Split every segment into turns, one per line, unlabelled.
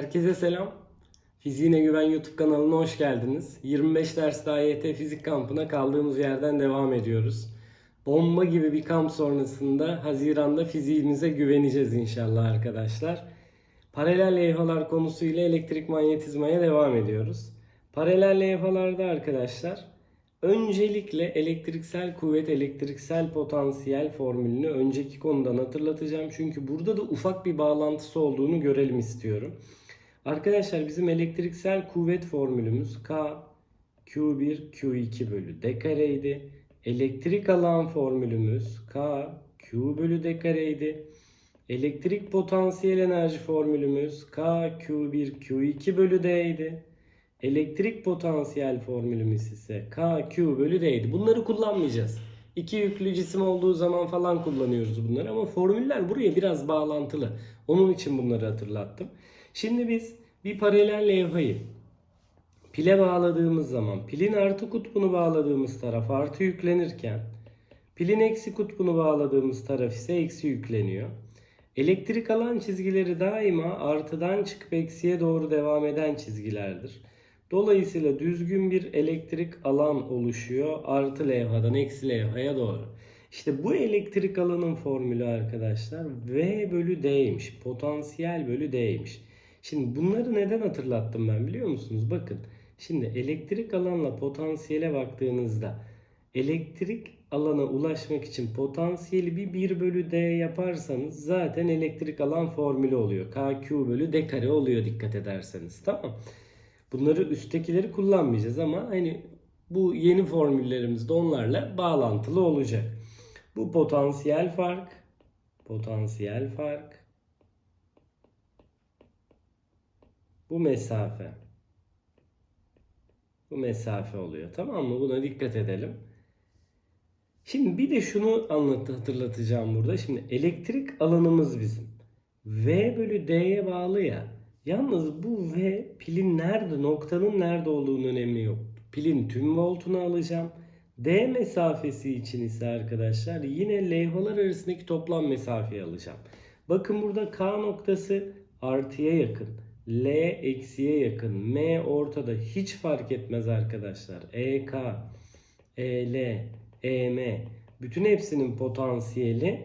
Herkese selam. Fiziğine Güven YouTube kanalına hoş geldiniz. 25 ders AYT fizik kampına kaldığımız yerden devam ediyoruz. Bomba gibi bir kamp sonrasında Haziran'da fiziğimize güveneceğiz inşallah arkadaşlar. Paralel levhalar konusuyla elektrik manyetizmaya devam ediyoruz. Paralel levhalarda arkadaşlar öncelikle elektriksel kuvvet, elektriksel potansiyel formülünü önceki konudan hatırlatacağım. Çünkü burada da ufak bir bağlantısı olduğunu görelim istiyorum. Arkadaşlar bizim elektriksel kuvvet formülümüz K Q1 Q2 bölü D kareydi. Elektrik alan formülümüz K Q bölü D kareydi. Elektrik potansiyel enerji formülümüz K Q1 Q2 bölü D idi. Elektrik potansiyel formülümüz ise K Q bölü D'ydi. Bunları kullanmayacağız. İki yüklü cisim olduğu zaman falan kullanıyoruz bunları ama formüller buraya biraz bağlantılı. Onun için bunları hatırlattım. Şimdi biz bir paralel levhayı pile bağladığımız zaman pilin artı kutbunu bağladığımız taraf artı yüklenirken pilin eksi kutbunu bağladığımız taraf ise eksi yükleniyor. Elektrik alan çizgileri daima artıdan çıkıp eksiye doğru devam eden çizgilerdir. Dolayısıyla düzgün bir elektrik alan oluşuyor artı levhadan eksi levhaya doğru. İşte bu elektrik alanın formülü arkadaşlar V bölü D'ymiş. Potansiyel bölü D'ymiş. Şimdi bunları neden hatırlattım ben biliyor musunuz? Bakın şimdi elektrik alanla potansiyele baktığınızda elektrik alana ulaşmak için potansiyeli bir 1 bölü D yaparsanız zaten elektrik alan formülü oluyor. KQ bölü D kare oluyor dikkat ederseniz. Tamam. Bunları üsttekileri kullanmayacağız ama hani bu yeni formüllerimiz de onlarla bağlantılı olacak. Bu potansiyel fark, potansiyel fark, bu mesafe. Bu mesafe oluyor. Tamam mı? Buna dikkat edelim. Şimdi bir de şunu anlat hatırlatacağım burada. Şimdi elektrik alanımız bizim. V bölü D'ye bağlı ya. Yalnız bu V pilin nerede, noktanın nerede olduğunun önemi yok. Pilin tüm voltunu alacağım. D mesafesi için ise arkadaşlar yine levhalar arasındaki toplam mesafeyi alacağım. Bakın burada K noktası artıya yakın. L eksiye yakın. M ortada. Hiç fark etmez arkadaşlar. EK, EL, EM. Bütün hepsinin potansiyeli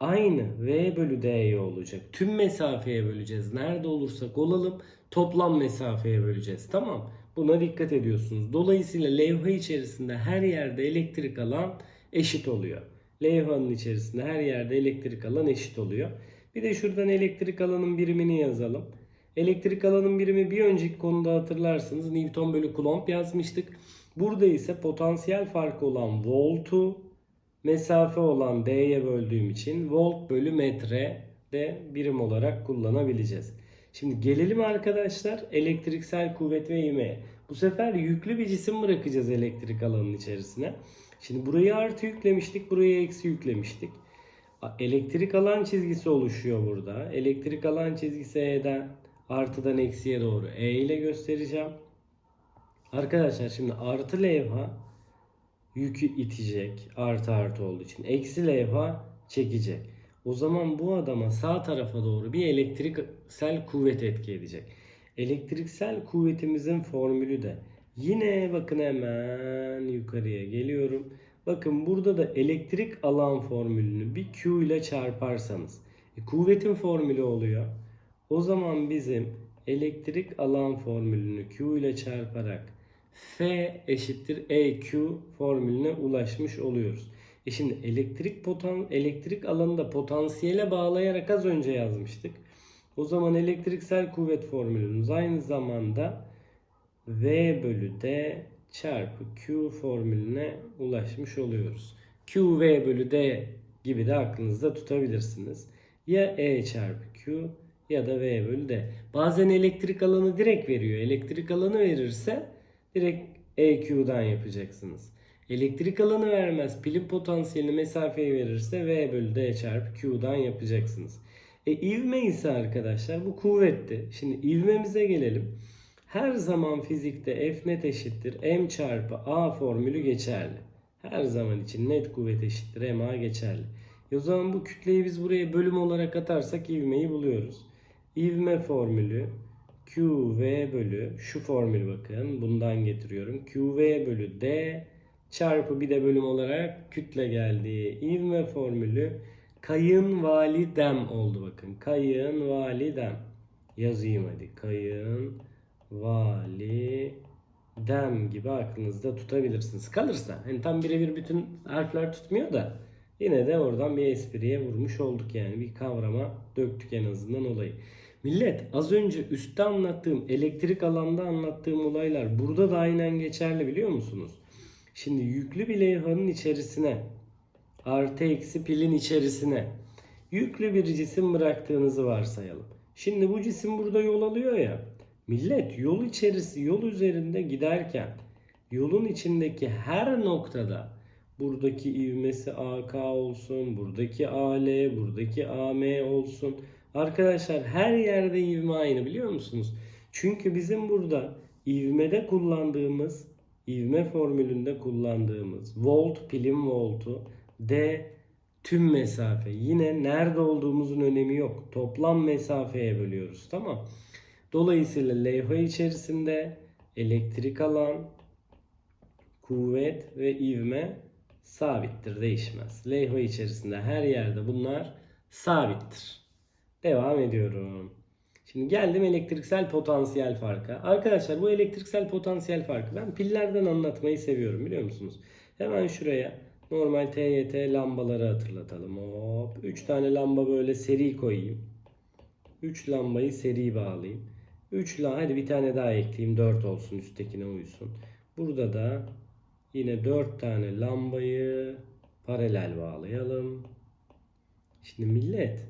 aynı V bölü D'ye olacak. Tüm mesafeye böleceğiz. Nerede olursak olalım toplam mesafeye böleceğiz. Tamam. Buna dikkat ediyorsunuz. Dolayısıyla levha içerisinde her yerde elektrik alan eşit oluyor. Levhanın içerisinde her yerde elektrik alan eşit oluyor. Bir de şuradan elektrik alanın birimini yazalım. Elektrik alanın birimi bir önceki konuda hatırlarsınız Newton bölü Coulomb yazmıştık. Burada ise potansiyel farkı olan voltu mesafe olan D'ye böldüğüm için volt bölü metre de birim olarak kullanabileceğiz. Şimdi gelelim arkadaşlar elektriksel kuvvet ve ivmeye. Bu sefer yüklü bir cisim bırakacağız elektrik alanının içerisine. Şimdi burayı artı yüklemiştik, buraya eksi yüklemiştik. Elektrik alan çizgisi oluşuyor burada. Elektrik alan çizgisi E'den artıdan eksiye doğru E ile göstereceğim. Arkadaşlar şimdi artı levha yükü itecek artı artı olduğu için. Eksi levha çekecek. O zaman bu adama sağ tarafa doğru bir elektriksel kuvvet etki edecek. Elektriksel kuvvetimizin formülü de yine bakın hemen yukarıya geliyorum. Bakın burada da elektrik alan formülünü bir Q ile çarparsanız e, kuvvetin formülü oluyor. O zaman bizim elektrik alan formülünü Q ile çarparak F eşittir EQ formülüne ulaşmış oluyoruz. E şimdi elektrik potan elektrik alanında potansiyele bağlayarak az önce yazmıştık. O zaman elektriksel kuvvet formülümüz aynı zamanda V bölü D çarpı Q formülüne ulaşmış oluyoruz. Q V bölü D gibi de aklınızda tutabilirsiniz. Ya E çarpı Q ya da V bölü D. Bazen elektrik alanı direkt veriyor. Elektrik alanı verirse direkt EQ'dan yapacaksınız. Elektrik alanı vermez. Pilin potansiyelini mesafeyi verirse V bölü D çarpı Q'dan yapacaksınız. E ivme ise arkadaşlar bu kuvvetti. Şimdi ivmemize gelelim. Her zaman fizikte F net eşittir M çarpı A formülü geçerli. Her zaman için net kuvvet eşittir MA geçerli. E o zaman bu kütleyi biz buraya bölüm olarak atarsak ivmeyi buluyoruz. İvme formülü QV bölü şu formül bakın bundan getiriyorum. QV bölü D çarpı bir de bölüm olarak kütle geldi. İvme formülü kayınvalidem oldu bakın. Kayınvalidem. Yazayım hadi. Kayınvalidem gibi aklınızda tutabilirsiniz. Kalırsa hani tam birebir bütün harfler tutmuyor da yine de oradan bir espriye vurmuş olduk yani. Bir kavrama döktük en azından olayı. Millet az önce üstte anlattığım elektrik alanda anlattığım olaylar burada da aynen geçerli biliyor musunuz? Şimdi yüklü bir levhanın içerisine artı eksi pilin içerisine yüklü bir cisim bıraktığınızı varsayalım. Şimdi bu cisim burada yol alıyor ya. Millet yol içerisi yol üzerinde giderken yolun içindeki her noktada buradaki ivmesi AK olsun, buradaki AL, buradaki AM olsun. Arkadaşlar her yerde ivme aynı biliyor musunuz? Çünkü bizim burada ivmede kullandığımız, ivme formülünde kullandığımız volt pilin voltu, D tüm mesafe. Yine nerede olduğumuzun önemi yok. Toplam mesafeye bölüyoruz tamam. Dolayısıyla levha içerisinde elektrik alan, kuvvet ve ivme sabittir, değişmez. Levha içerisinde her yerde bunlar sabittir. Devam ediyorum. Şimdi geldim elektriksel potansiyel farka. Arkadaşlar bu elektriksel potansiyel farkı ben pillerden anlatmayı seviyorum biliyor musunuz? Hemen şuraya normal TYT lambaları hatırlatalım. Hop 3 tane lamba böyle seri koyayım. 3 lambayı seri bağlayayım. 3 la hadi bir tane daha ekleyeyim 4 olsun üsttekine uysun. Burada da yine 4 tane lambayı paralel bağlayalım. Şimdi millet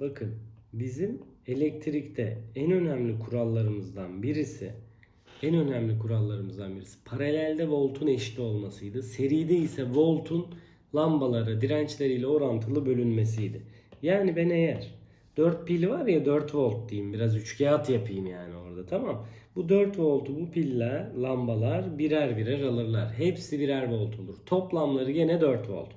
bakın bizim elektrikte en önemli kurallarımızdan birisi en önemli kurallarımızdan birisi paralelde voltun eşit olmasıydı. Seride ise voltun lambalara dirençleriyle orantılı bölünmesiydi. Yani ben eğer 4 pil var ya 4 volt diyeyim biraz üçkağıt yapayım yani orada tamam. Bu 4 voltu bu piller lambalar birer birer alırlar. Hepsi birer volt olur. Toplamları gene 4 volt.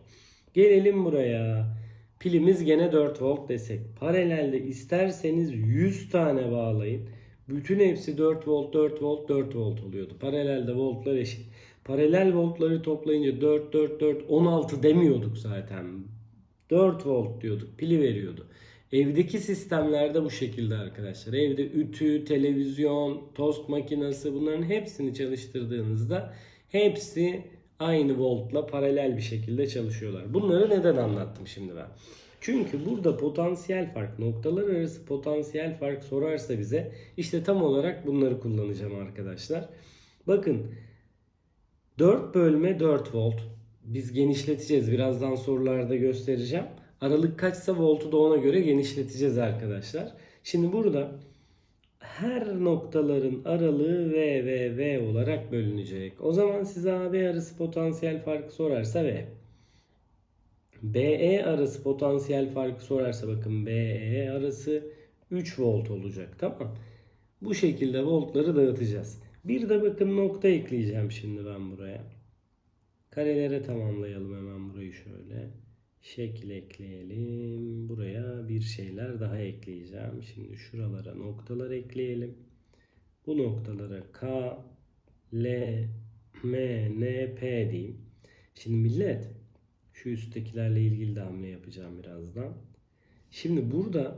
Gelelim buraya. Pilimiz gene 4 volt desek. Paralelde isterseniz 100 tane bağlayın. Bütün hepsi 4 volt, 4 volt, 4 volt oluyordu. Paralelde voltlar eşit. Paralel voltları toplayınca 4, 4, 4, 16 demiyorduk zaten. 4 volt diyorduk. Pili veriyordu. Evdeki sistemlerde bu şekilde arkadaşlar. Evde ütü, televizyon, tost makinesi bunların hepsini çalıştırdığınızda hepsi aynı voltla paralel bir şekilde çalışıyorlar. Bunları neden anlattım şimdi ben? Çünkü burada potansiyel fark, noktalar arası potansiyel fark sorarsa bize işte tam olarak bunları kullanacağım arkadaşlar. Bakın 4 bölme 4 volt. Biz genişleteceğiz. Birazdan sorularda göstereceğim. Aralık kaçsa voltu da ona göre genişleteceğiz arkadaşlar. Şimdi burada her noktaların aralığı V V V olarak bölünecek. O zaman size AB arası potansiyel farkı sorarsa V. BE arası potansiyel farkı sorarsa bakın BE arası 3 volt olacak tamam. Bu şekilde voltları dağıtacağız. Bir de bakın nokta ekleyeceğim şimdi ben buraya. Karelere tamamlayalım hemen burayı şöyle. Şekil ekleyelim. Buraya bir şeyler daha ekleyeceğim. Şimdi şuralara noktalar ekleyelim. Bu noktalara K, L, M, N, P diyeyim. Şimdi millet şu üsttekilerle ilgili de hamle yapacağım birazdan. Şimdi burada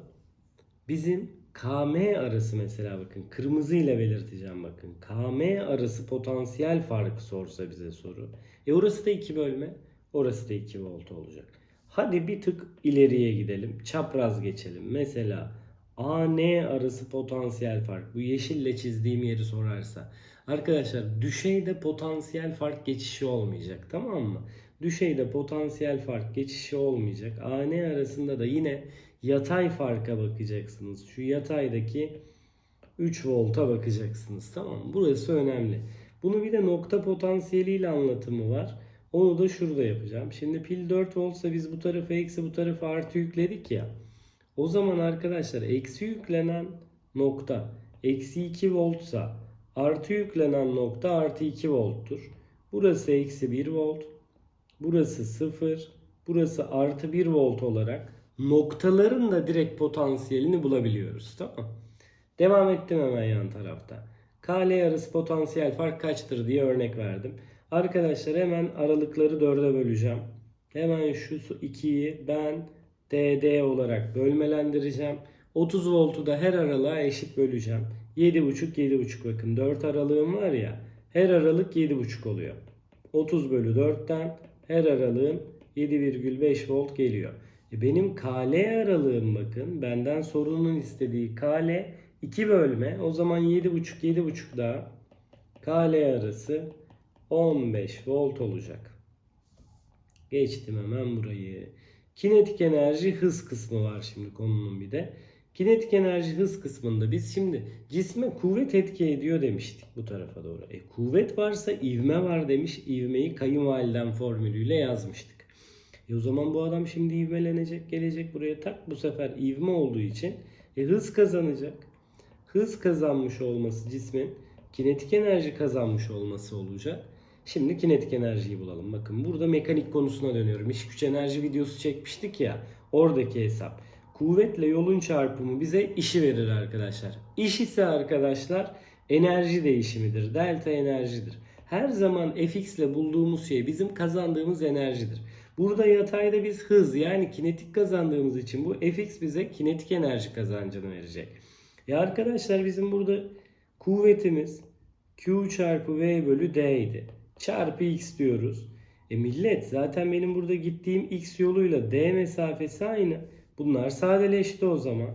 bizim KM arası mesela bakın kırmızı ile belirteceğim bakın. KM arası potansiyel farkı sorsa bize soru. E orası da 2 bölme. Orası da 2 volt olacak. Hadi bir tık ileriye gidelim. Çapraz geçelim. Mesela AN arası potansiyel fark. Bu yeşille çizdiğim yeri sorarsa. Arkadaşlar düşeyde potansiyel fark geçişi olmayacak. Tamam mı? Düşeyde potansiyel fark geçişi olmayacak. AN arasında da yine yatay farka bakacaksınız. Şu yataydaki 3 volta bakacaksınız. Tamam mı? Burası önemli. Bunu bir de nokta potansiyeliyle anlatımı var. Onu da şurada yapacağım. Şimdi pil 4 voltsa biz bu tarafa eksi bu tarafa artı yükledik ya. O zaman arkadaşlar eksi yüklenen nokta eksi 2 voltsa artı yüklenen nokta artı 2 volttur. Burası eksi 1 volt. Burası 0. Burası artı 1 volt olarak noktaların da direkt potansiyelini bulabiliyoruz. Tamam Devam ettim hemen yan tarafta. KL arası potansiyel fark kaçtır diye örnek verdim. Arkadaşlar hemen aralıkları 4'e böleceğim. Hemen şu 2'yi ben DD olarak bölmelendireceğim. 30 voltu da her aralığa eşit böleceğim. 7,5 7,5 bakın 4 aralığım var ya her aralık 7,5 oluyor. 30 bölü 4'ten her aralığım 7,5 volt geliyor. E benim KL aralığım bakın benden sorunun istediği KL 2 bölme o zaman 7,5 7,5 daha KL arası 15 volt olacak. Geçtim hemen burayı. Kinetik enerji hız kısmı var şimdi konunun bir de. Kinetik enerji hız kısmında biz şimdi cisme kuvvet etki ediyor demiştik bu tarafa doğru. E, kuvvet varsa ivme var demiş. İvmeyi kayınvaliden formülüyle yazmıştık. E, o zaman bu adam şimdi ivmelenecek gelecek buraya tak bu sefer ivme olduğu için e, hız kazanacak. Hız kazanmış olması cismin kinetik enerji kazanmış olması olacak. Şimdi kinetik enerjiyi bulalım. Bakın burada mekanik konusuna dönüyorum. İş güç enerji videosu çekmiştik ya. Oradaki hesap. Kuvvetle yolun çarpımı bize işi verir arkadaşlar. İş ise arkadaşlar enerji değişimidir. Delta enerjidir. Her zaman fx ile bulduğumuz şey bizim kazandığımız enerjidir. Burada yatayda biz hız yani kinetik kazandığımız için bu fx bize kinetik enerji kazancını verecek. Ya arkadaşlar bizim burada kuvvetimiz q çarpı v bölü d idi. Çarpı x diyoruz. E millet zaten benim burada gittiğim x yoluyla d mesafesi aynı. Bunlar sadeleşti o zaman.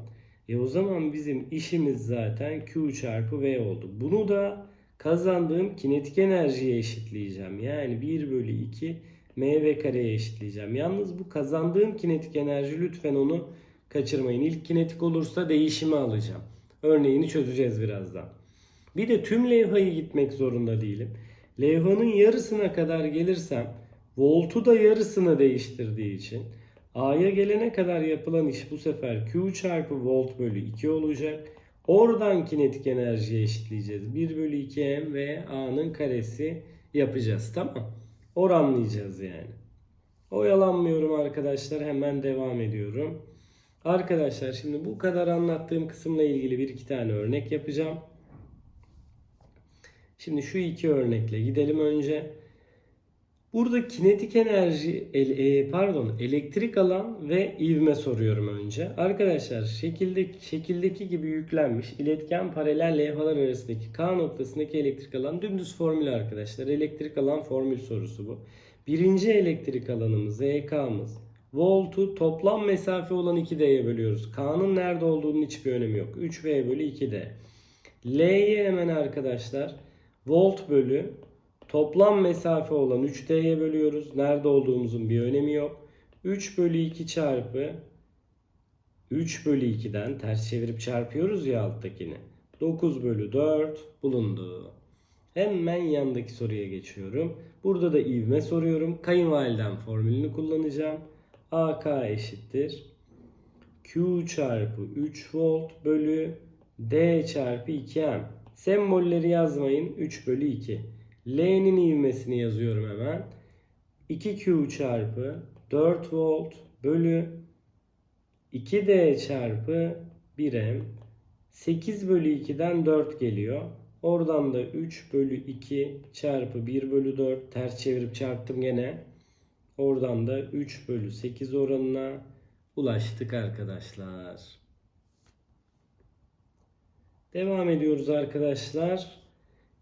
E o zaman bizim işimiz zaten Q çarpı V oldu. Bunu da kazandığım kinetik enerjiye eşitleyeceğim. Yani 1 bölü 2 mv kareye eşitleyeceğim. Yalnız bu kazandığım kinetik enerji lütfen onu kaçırmayın. İlk kinetik olursa değişimi alacağım. Örneğini çözeceğiz birazdan. Bir de tüm levhayı gitmek zorunda değilim. Levhanın yarısına kadar gelirsem voltu da yarısını değiştirdiği için A'ya gelene kadar yapılan iş bu sefer Q çarpı volt bölü 2 olacak. Oradan kinetik enerjiye eşitleyeceğiz. 1 bölü 2 m ve A'nın karesi yapacağız. Tamam. Oranlayacağız yani. Oyalanmıyorum arkadaşlar. Hemen devam ediyorum. Arkadaşlar şimdi bu kadar anlattığım kısımla ilgili bir iki tane örnek yapacağım. Şimdi şu iki örnekle gidelim önce. Burada kinetik enerji, e, pardon elektrik alan ve ivme soruyorum önce. Arkadaşlar şekilde, şekildeki gibi yüklenmiş iletken paralel levhalar arasındaki K noktasındaki elektrik alan dümdüz formül arkadaşlar. Elektrik alan formül sorusu bu. Birinci elektrik alanımız EK'mız voltu toplam mesafe olan 2D'ye bölüyoruz. K'nın nerede olduğunun hiçbir önemi yok. 3V bölü 2D. L'ye hemen arkadaşlar volt bölü Toplam mesafe olan 3D'ye bölüyoruz. Nerede olduğumuzun bir önemi yok. 3 bölü 2 çarpı 3 bölü 2'den ters çevirip çarpıyoruz ya alttakini. 9 bölü 4 bulundu. Hemen yandaki soruya geçiyorum. Burada da ivme soruyorum. Kayınvaliden formülünü kullanacağım. AK eşittir. Q çarpı 3 volt bölü D çarpı 2M. Sembolleri yazmayın. 3 bölü 2. L'nin ivmesini yazıyorum hemen. 2Q çarpı 4 volt bölü 2D çarpı 1M 8 bölü 2'den 4 geliyor. Oradan da 3 bölü 2 çarpı 1 bölü 4 ters çevirip çarptım gene. Oradan da 3 bölü 8 oranına ulaştık arkadaşlar. Devam ediyoruz arkadaşlar.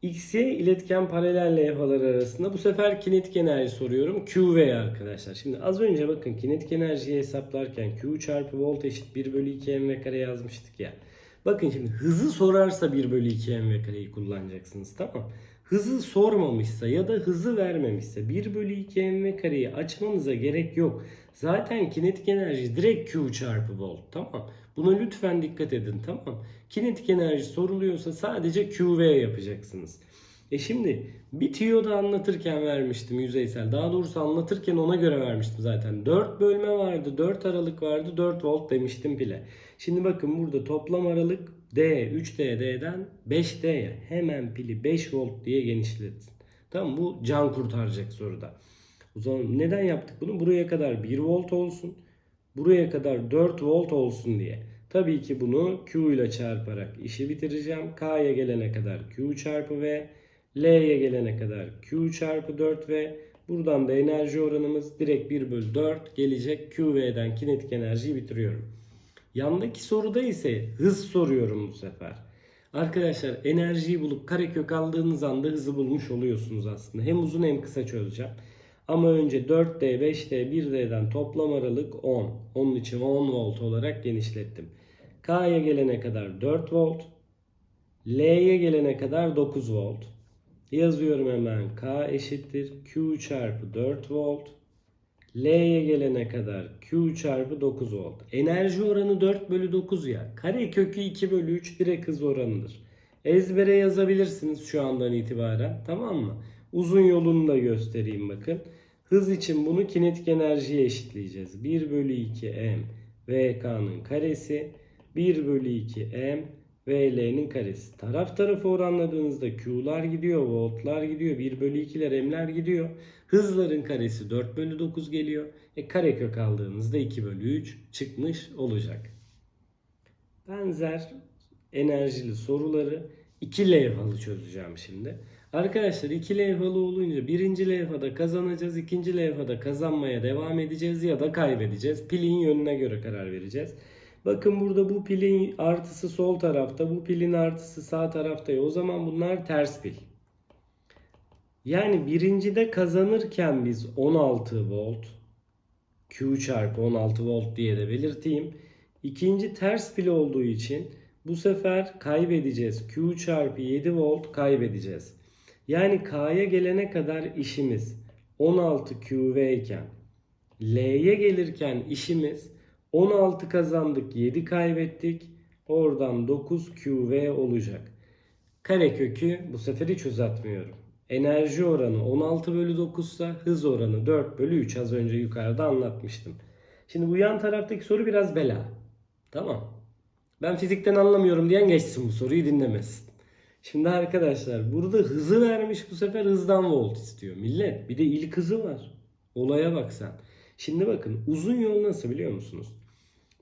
XY iletken paralel levhalar arasında bu sefer kinetik enerji soruyorum. QV arkadaşlar. Şimdi az önce bakın kinetik enerjiyi hesaplarken Q çarpı volt eşit 1 bölü 2 mv kare yazmıştık ya. Bakın şimdi hızı sorarsa 1 bölü 2 mv kareyi kullanacaksınız tamam Hızı sormamışsa ya da hızı vermemişse 1 bölü 2 mv kareyi açmanıza gerek yok. Zaten kinetik enerji direkt Q çarpı volt tamam. Buna lütfen dikkat edin tamam. Kinetik enerji soruluyorsa sadece QV yapacaksınız. E şimdi bir tiyoda anlatırken vermiştim yüzeysel. Daha doğrusu anlatırken ona göre vermiştim zaten. 4 bölme vardı, 4 aralık vardı, 4 volt demiştim pile. Şimdi bakın burada toplam aralık D, 3D, D'den 5D'ye hemen pili 5 volt diye genişletin. Tamam bu can kurtaracak soruda. O zaman neden yaptık bunu? Buraya kadar 1 volt olsun. Buraya kadar 4 volt olsun diye. Tabii ki bunu Q ile çarparak işi bitireceğim. K'ya gelene kadar Q çarpı V. L'ye gelene kadar Q çarpı 4 V. Buradan da enerji oranımız direkt 1 bölü 4 gelecek. QV'den kinetik enerjiyi bitiriyorum. Yandaki soruda ise hız soruyorum bu sefer. Arkadaşlar enerjiyi bulup karekök aldığınız anda hızı bulmuş oluyorsunuz aslında. Hem uzun hem kısa çözeceğim. Ama önce 4D, 5D, 1D'den toplam aralık 10. Onun için 10 volt olarak genişlettim. K'ya gelene kadar 4 volt. L'ye gelene kadar 9 volt. Yazıyorum hemen K eşittir Q çarpı 4 volt. L'ye gelene kadar Q çarpı 9 volt. Enerji oranı 4 bölü 9 ya. Kare kökü 2 bölü 3 direkt hız oranıdır. Ezbere yazabilirsiniz şu andan itibaren. Tamam mı? Uzun yolunu da göstereyim bakın. Hız için bunu kinetik enerjiye eşitleyeceğiz. 1 bölü 2 m vk'nın karesi. 1 bölü 2 m VL'nin karesi. Taraf tarafı oranladığınızda Q'lar gidiyor, voltlar gidiyor, 1 bölü 2'ler M'ler gidiyor. Hızların karesi 4 bölü 9 geliyor. E karekök aldığınızda 2 bölü 3 çıkmış olacak. Benzer enerjili soruları iki levhalı çözeceğim şimdi. Arkadaşlar iki levhalı olunca birinci levhada kazanacağız, ikinci levhada kazanmaya devam edeceğiz ya da kaybedeceğiz. Pilin yönüne göre karar vereceğiz. Bakın burada bu pilin artısı sol tarafta, bu pilin artısı sağ tarafta. O zaman bunlar ters pil. Yani birincide kazanırken biz 16 volt, Q çarpı 16 volt diye de belirteyim. İkinci ters pil olduğu için bu sefer kaybedeceğiz. Q çarpı 7 volt kaybedeceğiz. Yani K'ya gelene kadar işimiz 16 QV iken L'ye gelirken işimiz 16 kazandık 7 kaybettik. Oradan 9 QV olacak. Karekökü bu sefer hiç uzatmıyorum. Enerji oranı 16 bölü 9 ise hız oranı 4 bölü 3 az önce yukarıda anlatmıştım. Şimdi bu yan taraftaki soru biraz bela. Tamam. Ben fizikten anlamıyorum diyen geçsin bu soruyu dinlemesin. Şimdi arkadaşlar burada hızı vermiş bu sefer hızdan volt istiyor. Millet bir de ilk hızı var. Olaya bak sen. Şimdi bakın uzun yol nasıl biliyor musunuz?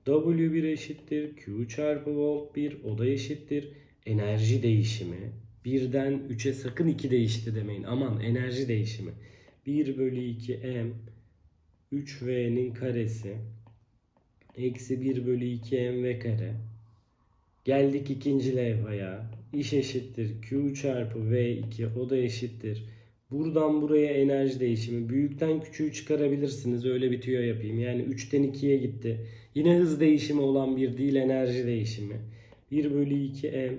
W1 eşittir Q çarpı volt 1 o da eşittir enerji değişimi. Birden 3'e sakın 2 değişti demeyin. Aman enerji değişimi. 1 bölü 2 m 3v'nin karesi eksi 1 bölü 2 m v kare. Geldik ikinci levhaya. İş eşittir Q çarpı V2 o da eşittir. Buradan buraya enerji değişimi. Büyükten küçüğü çıkarabilirsiniz. Öyle bir tüyo yapayım. Yani 3'ten 2'ye gitti. Yine hız değişimi olan bir değil enerji değişimi. 1 bölü 2 m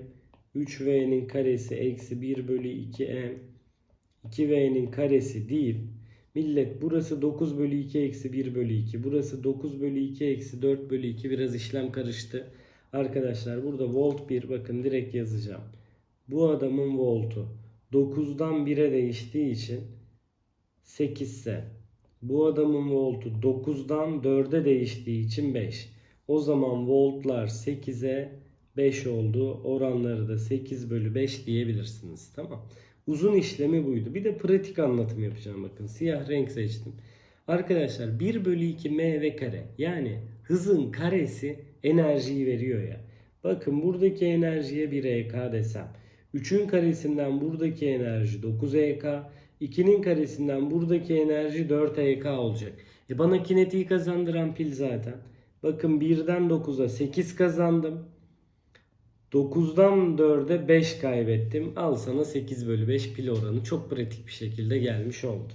3v'nin karesi eksi 1 bölü 2 m 2v'nin karesi değil. Millet burası 9 bölü 2 eksi 1 bölü 2. Burası 9 bölü 2 eksi 4 bölü 2. Biraz işlem karıştı. Arkadaşlar burada volt 1 bakın direkt yazacağım. Bu adamın voltu 9'dan 1'e değiştiği için 8 ise bu adamın voltu 9'dan 4'e değiştiği için 5. O zaman voltlar 8'e 5 oldu. Oranları da 8 bölü 5 diyebilirsiniz. Tamam. Uzun işlemi buydu. Bir de pratik anlatım yapacağım bakın. Siyah renk seçtim. Arkadaşlar 1 bölü 2 mv kare yani hızın karesi enerjiyi veriyor ya. Bakın buradaki enerjiye 1 EK desem. 3'ün karesinden buradaki enerji 9 EK. 2'nin karesinden buradaki enerji 4 EK olacak. E bana kinetiği kazandıran pil zaten. Bakın 1'den 9'a 8 kazandım. 9'dan 4'e 5 kaybettim. Al sana 8 bölü 5 pil oranı çok pratik bir şekilde gelmiş oldu.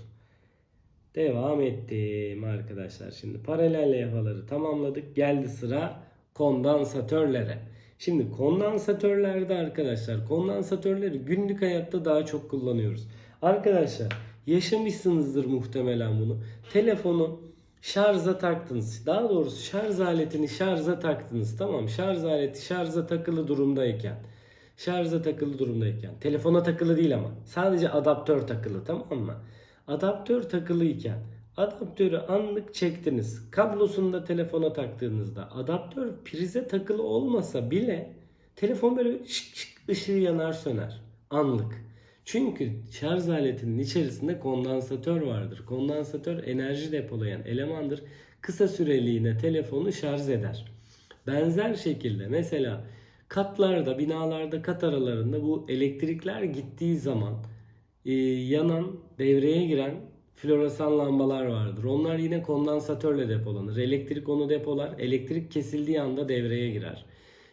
Devam ettim arkadaşlar. Şimdi paralel levhaları tamamladık. Geldi sıra kondansatörlere. Şimdi kondansatörlerde arkadaşlar kondansatörleri günlük hayatta daha çok kullanıyoruz. Arkadaşlar yaşamışsınızdır muhtemelen bunu. Telefonu şarja taktınız. Daha doğrusu şarj aletini şarja taktınız. Tamam şarj aleti şarja takılı durumdayken. Şarja takılı durumdayken. Telefona takılı değil ama. Sadece adaptör takılı tamam mı? Adaptör takılıyken adaptörü anlık çektiniz. Kablosunu da telefona taktığınızda adaptör prize takılı olmasa bile telefon böyle şık şık ışığı yanar söner. Anlık. Çünkü şarj aletinin içerisinde kondansatör vardır. Kondansatör enerji depolayan elemandır. Kısa süreliğine telefonu şarj eder. Benzer şekilde mesela katlarda, binalarda, kat aralarında bu elektrikler gittiği zaman e, yanan, devreye giren floresan lambalar vardır. Onlar yine kondansatörle depolanır. Elektrik onu depolar. Elektrik kesildiği anda devreye girer.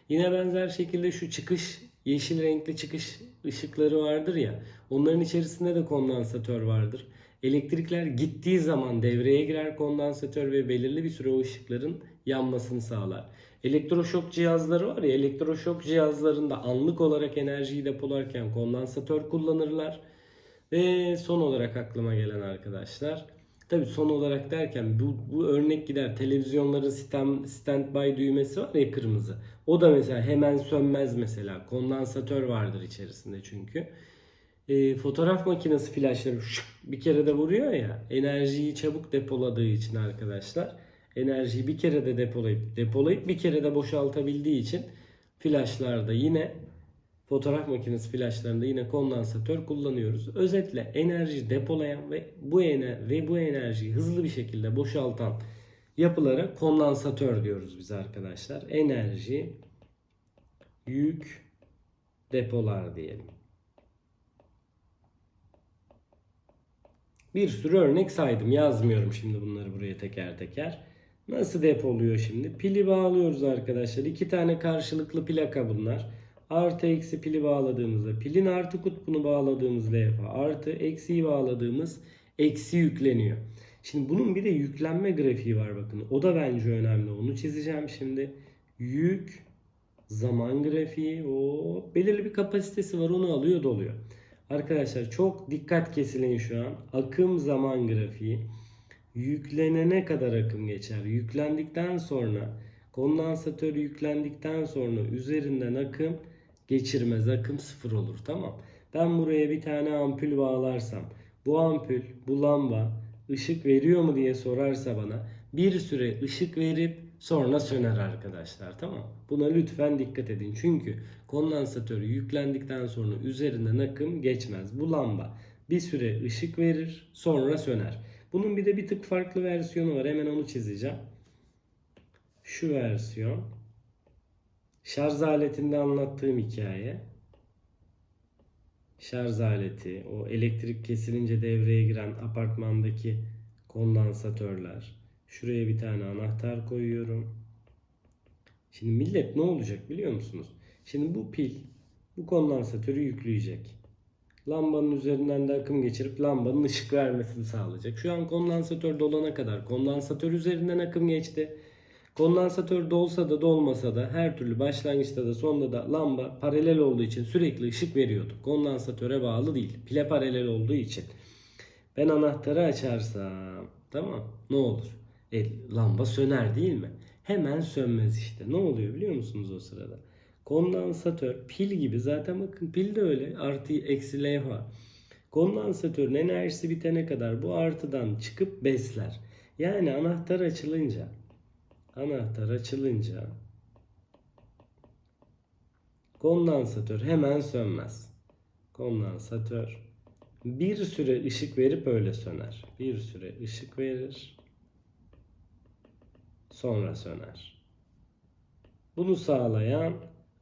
Yine benzer şekilde şu çıkış yeşil renkli çıkış ışıkları vardır ya. Onların içerisinde de kondansatör vardır. Elektrikler gittiği zaman devreye girer kondansatör ve belirli bir süre o ışıkların yanmasını sağlar. Elektroşok cihazları var ya elektroşok cihazlarında anlık olarak enerjiyi depolarken kondansatör kullanırlar. Ve son olarak aklıma gelen arkadaşlar. Tabi son olarak derken bu, bu örnek gider. Televizyonların stand, standby düğmesi var ya kırmızı. O da mesela hemen sönmez mesela. Kondansatör vardır içerisinde çünkü. E, fotoğraf makinesi flaşları şık bir kere de vuruyor ya. Enerjiyi çabuk depoladığı için arkadaşlar. Enerjiyi bir kere de depolayıp depolayıp bir kere de boşaltabildiği için flaşlarda yine fotoğraf makinesi flaşlarında yine kondansatör kullanıyoruz. Özetle enerji depolayan ve bu ener ve bu enerjiyi hızlı bir şekilde boşaltan yapılara kondansatör diyoruz biz arkadaşlar. Enerji yük depolar diyelim. Bir sürü örnek saydım. Yazmıyorum şimdi bunları buraya teker teker. Nasıl depoluyor şimdi? Pili bağlıyoruz arkadaşlar. İki tane karşılıklı plaka bunlar. Artı eksi pili bağladığımızda pilin artı kutbunu bağladığımız levha artı eksiyi bağladığımız eksi yükleniyor. Şimdi bunun bir de yüklenme grafiği var bakın. O da bence önemli. Onu çizeceğim şimdi. Yük zaman grafiği o belirli bir kapasitesi var onu alıyor doluyor. Arkadaşlar çok dikkat kesilin şu an. Akım zaman grafiği yüklenene kadar akım geçer. Yüklendikten sonra kondansatör yüklendikten sonra üzerinden akım geçirmez. Akım sıfır olur. Tamam. Ben buraya bir tane ampul bağlarsam bu ampul, bu lamba ışık veriyor mu diye sorarsa bana bir süre ışık verip sonra söner arkadaşlar. Tamam. Buna lütfen dikkat edin. Çünkü kondansatör yüklendikten sonra üzerinden akım geçmez. Bu lamba bir süre ışık verir sonra söner. Bunun bir de bir tık farklı versiyonu var. Hemen onu çizeceğim. Şu versiyon. Şarj aletinde anlattığım hikaye. Şarj aleti, o elektrik kesilince devreye giren apartmandaki kondansatörler. Şuraya bir tane anahtar koyuyorum. Şimdi millet ne olacak biliyor musunuz? Şimdi bu pil bu kondansatörü yükleyecek. Lambanın üzerinden de akım geçirip lambanın ışık vermesini sağlayacak. Şu an kondansatör dolana kadar kondansatör üzerinden akım geçti. Kondansatör dolsa da dolmasa da her türlü başlangıçta da sonda da lamba paralel olduğu için sürekli ışık veriyordu. Kondansatöre bağlı değil. Pile paralel olduğu için. Ben anahtarı açarsam tamam ne olur? E, lamba söner değil mi? Hemen sönmez işte. Ne oluyor biliyor musunuz o sırada? Kondansatör pil gibi zaten bakın pil de öyle artı eksi levha. Kondansatörün enerjisi bitene kadar bu artıdan çıkıp besler. Yani anahtar açılınca anahtar açılınca kondansatör hemen sönmez. Kondansatör bir süre ışık verip öyle söner. Bir süre ışık verir. Sonra söner. Bunu sağlayan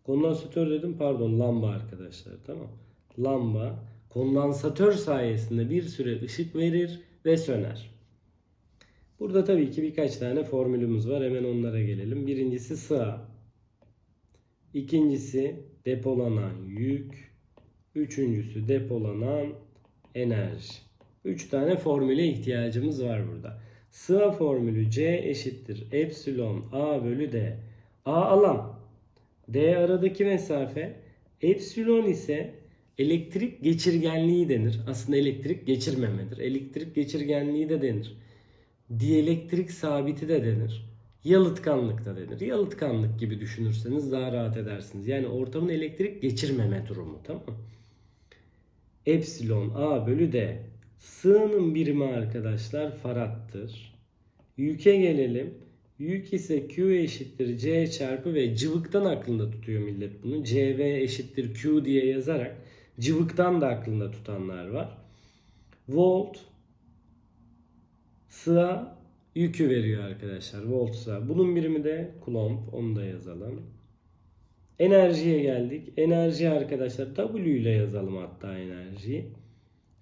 kondansatör dedim pardon lamba arkadaşlar tamam. Lamba kondansatör sayesinde bir süre ışık verir ve söner. Burada tabii ki birkaç tane formülümüz var. Hemen onlara gelelim. Birincisi sığa. İkincisi depolanan yük. Üçüncüsü depolanan enerji. Üç tane formüle ihtiyacımız var burada. Sığa formülü C eşittir epsilon A bölü D. A alan. D aradaki mesafe. Epsilon ise elektrik geçirgenliği denir. Aslında elektrik geçirmemedir. Elektrik geçirgenliği de denir. Dielektrik sabiti de denir. Yalıtkanlık da denir. Yalıtkanlık gibi düşünürseniz daha rahat edersiniz. Yani ortamın elektrik geçirmeme durumu tamam Epsilon A bölü D. Sığının birimi arkadaşlar farattır. Yüke gelelim. Yük ise Q eşittir C çarpı ve cıvıktan aklında tutuyor millet bunu. CV eşittir Q diye yazarak cıvıktan da aklında tutanlar var. Volt sığa yükü veriyor arkadaşlar. Voltsa. Bunun birimi de Coulomb. Onu da yazalım. Enerjiye geldik. Enerji arkadaşlar W ile yazalım hatta enerjiyi.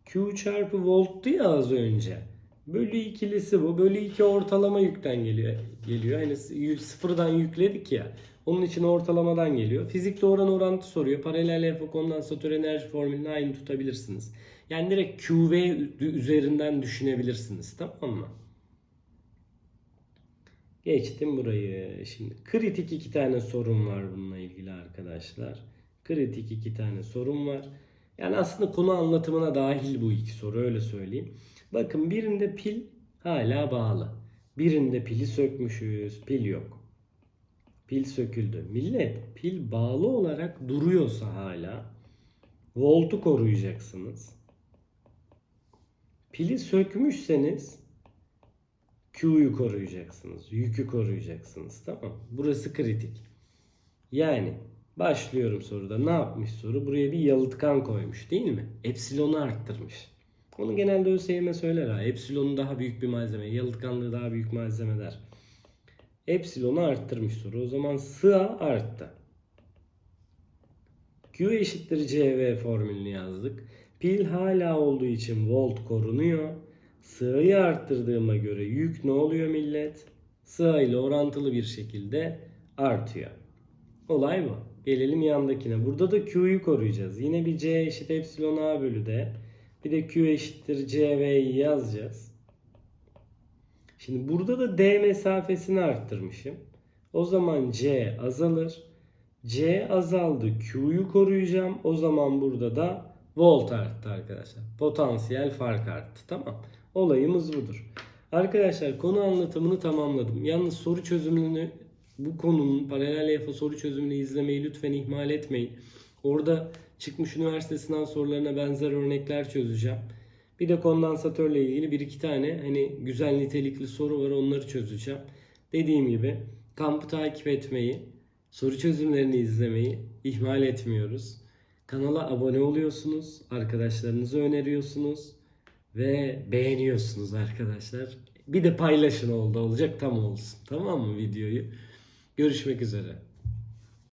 Q çarpı volttu ya az önce. Bölü ikilisi bu. Bölü 2 ortalama yükten geliyor. geliyor. Hani sıfırdan yükledik ya. Onun için ortalamadan geliyor. Fizikte oran orantı soruyor. Paralel yapı kondansatör enerji formülünü aynı tutabilirsiniz. Yani direkt QV üzerinden düşünebilirsiniz. Tamam mı? Geçtim burayı. Şimdi kritik iki tane sorun var bununla ilgili arkadaşlar. Kritik iki tane sorun var. Yani aslında konu anlatımına dahil bu iki soru öyle söyleyeyim. Bakın birinde pil hala bağlı. Birinde pili sökmüşüz. Pil yok. Pil söküldü. Millet pil bağlı olarak duruyorsa hala voltu koruyacaksınız. Pili sökmüşseniz Q'yu koruyacaksınız. Yükü koruyacaksınız. Tamam. Burası kritik. Yani başlıyorum soruda. Ne yapmış soru? Buraya bir yalıtkan koymuş değil mi? Epsilonu arttırmış. Onu genelde ÖSYM söyler ha. Epsilonu daha büyük bir malzeme. Yalıtkanlığı daha büyük malzeme der. Epsilonu arttırmış soru. O zaman sığa arttı. Q eşittir CV formülünü yazdık. Pil hala olduğu için volt korunuyor. Sığıyı arttırdığıma göre yük ne oluyor millet? Sığa ile orantılı bir şekilde artıyor. Olay bu. Gelelim yandakine. Burada da Q'yu koruyacağız. Yine bir C eşit epsilon A bölü D. Bir de Q eşittir CV'yi yazacağız. Şimdi burada da D mesafesini arttırmışım. O zaman C azalır. C azaldı. Q'yu koruyacağım. O zaman burada da volt arttı arkadaşlar. Potansiyel fark arttı. Tamam. Olayımız budur. Arkadaşlar konu anlatımını tamamladım. Yalnız soru çözümünü bu konunun paralel yapı soru çözümünü izlemeyi lütfen ihmal etmeyin. Orada çıkmış üniversite sınav sorularına benzer örnekler çözeceğim. Bir de kondansatörle ilgili bir iki tane hani güzel nitelikli soru var onları çözeceğim. Dediğim gibi kampı takip etmeyi, soru çözümlerini izlemeyi ihmal etmiyoruz. Kanala abone oluyorsunuz, arkadaşlarınızı öneriyorsunuz ve beğeniyorsunuz arkadaşlar. Bir de paylaşın oldu olacak tam olsun. Tamam mı videoyu? Görüşmek üzere.